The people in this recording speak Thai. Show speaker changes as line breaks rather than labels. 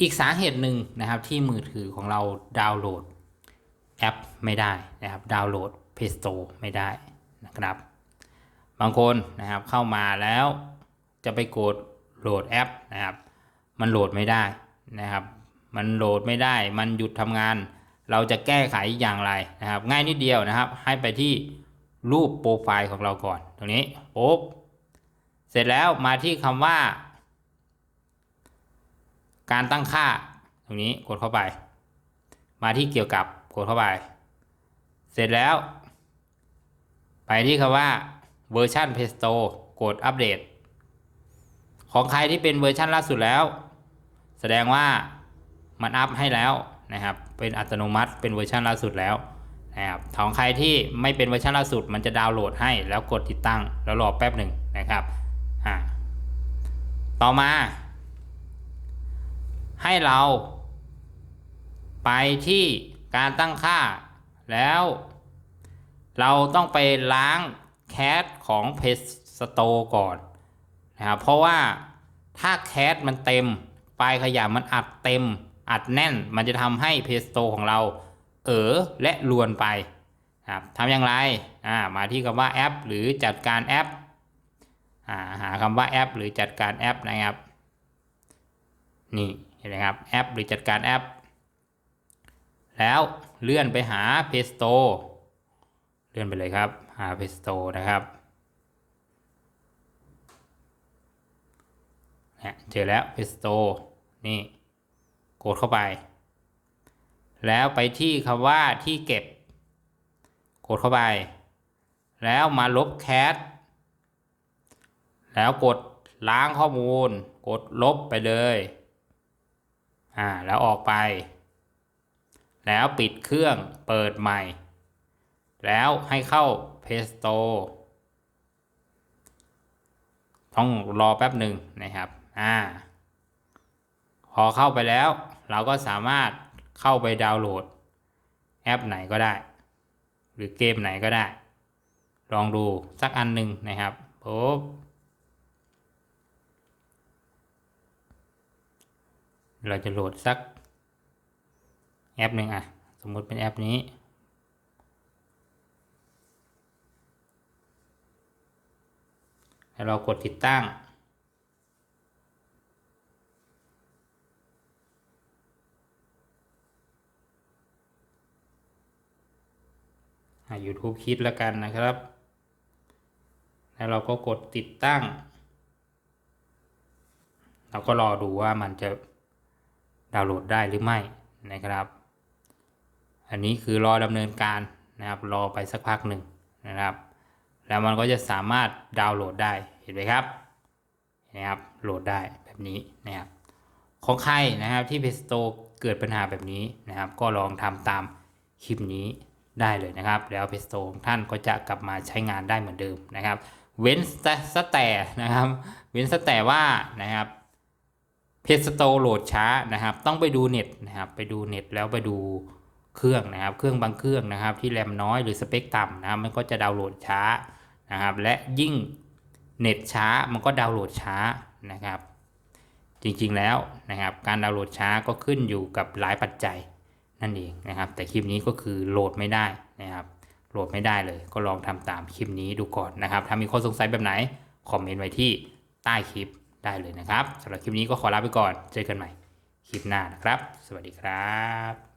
อีกสาเหตุหนึ่งนะครับที่มือถือของเราดาวน์โหลดแอปไม่ได้นะครับดาวน์โหลด Play Store ไม่ได้นะครับ บางคนนะครับเข้ามาแล้วจะไปกดโหลดแอปนะครับ มันโหลดไม่ได้นะครับ มันโหลดไม่ได้ มันหยุดทำงาน เราจะแก้ไขอย่างไรนะครับ ง่ายนิดเดียวนะครับ ให้ไปที่รูปโปรไฟล์ของเราก่อน ตรงนี้ปุ๊บเสร็จแล้วมาที่คำว่า การตั้งค่าตรงนี้กดเข้าไป มาที่เกี่ยวกับกดเข้าไป เสร็จแล้ว ไปที่คำว่าเวอร์ชัน Play Store กดอัปเดต ของใครที่เป็นเวอร์ชันล่าสุดแล้ว แสดงว่ามันอัพให้แล้วนะครับ เป็นอัตโนมัติเป็นเวอร์ชันล่าสุดแล้วนะครับของใครที่ไม่เป็นเวอร์ชันล่าสุด มันจะดาวน์โหลดให้แล้วกดติดตั้งแล้วรอแป๊บหนึ่งนะครับอ่าต่อมา ให้เราไปที่การตั้งค่าแล้ว เราต้องไปล้างแคสของ p a y Store ก่อนนะครับเพราะว่าถ้าแคสมันเต็มไฟล์ขยะมันอัดเต็ม อัดแน่นมันจะทำให้ p a y Store ของเรา เออและลวนไปครับทำอย่างไรอ่ามาที่คำว่าแอป หรือจัดการแอปอ่าหาคำว่าแอป หรือจัดการแอปนะครับนี่ ห็นไหมครับแอปหรือจัดการแอป แล้วเลื่อนไปหา Play Store เลื่อนไปเลยครับ หา Play Store นะครับเนี่ยเจอแล้ว Play Store นี่กดเข้าไป แล้วไปที่คำว่าที่เก็บ กดเข้าไป แล้วมาลบแคสแล้วกดล้างข้อมูล กดลบไปเลย อ่าแล้วออกไป แล้วปิดเครื่องเปิดใหม่ แล้วให้เข้า Play Store ต้องรอแป๊บหนึ่งนะครับอ่าพอเข้าไปแล้ว เราก็สามารถเข้าไปดาวน์โหลด แอปไหนก็ได้ หรือเกมไหนก็ได้ ลองดูสักอันหนึ่งนะครับปุ๊บ เราจะโหลดสักแอปหนึ่งอะ สมมุติเป็นแอปนี้ แล้วเรากดติดตั้ง YouTube คิดแล้วกันนะครับ แล้วเราก็กดติดตั้ง เราก็รอดูว่ามันจะ ดาวน์โหลดได้หรือไม่นะครับ อันนี้คือรอดำเนินการนะครับ รอไปสักพักหนึ่งนะครับ แล้วมันก็จะสามารถดาวน์โหลดได้เห็นไหมครับนะครับโหลดได้แบบนี้นะครับ ของใครนะครับที่ Play Store เกิดปัญหาแบบนี้นะครับ ก็ลองทำตามคลิปนี้ได้เลยนะครับ แล้ว Play Store ของท่านก็จะกลับมาใช้งานได้เหมือนเดิมนะครับ เว้นแต่นะครับ เว้นแต่ว่านะครับ เพจสโตรโหลดช้านะครับ ต้องไปดูเน็ตนะครับ ไปดูเน็ตแล้วไปดูเครื่องนะครับ เครื่องบางเครื่องนะครับ ที่แรมน้อยหรือสเปคต่ำนะครับมันก็จะดาวน์โหลดช้านะครับ และยิ่งเน็ตช้ามันก็ดาวน์โหลดช้านะครับ จริงๆแล้วนะครับ การดาวน์โหลดช้าก็ขึ้นอยู่กับหลายปัจจัยนั่นเองนะครับ แต่คลิปนี้ก็คือโหลดไม่ได้นะครับโหลดไม่ได้เลย ก็ลองทำตามคลิปนี้ดูก่อนนะครับ ถ้ามีข้อสงสัยแบบไหนคอมเมนต์ไว้ที่ใต้คลิป ได้เลยนะครับสำหรับคลิปนี้ก็ขอลาไปก่อนเจอกันใหม่คลิปหน้านะครับ สวัสดีครับ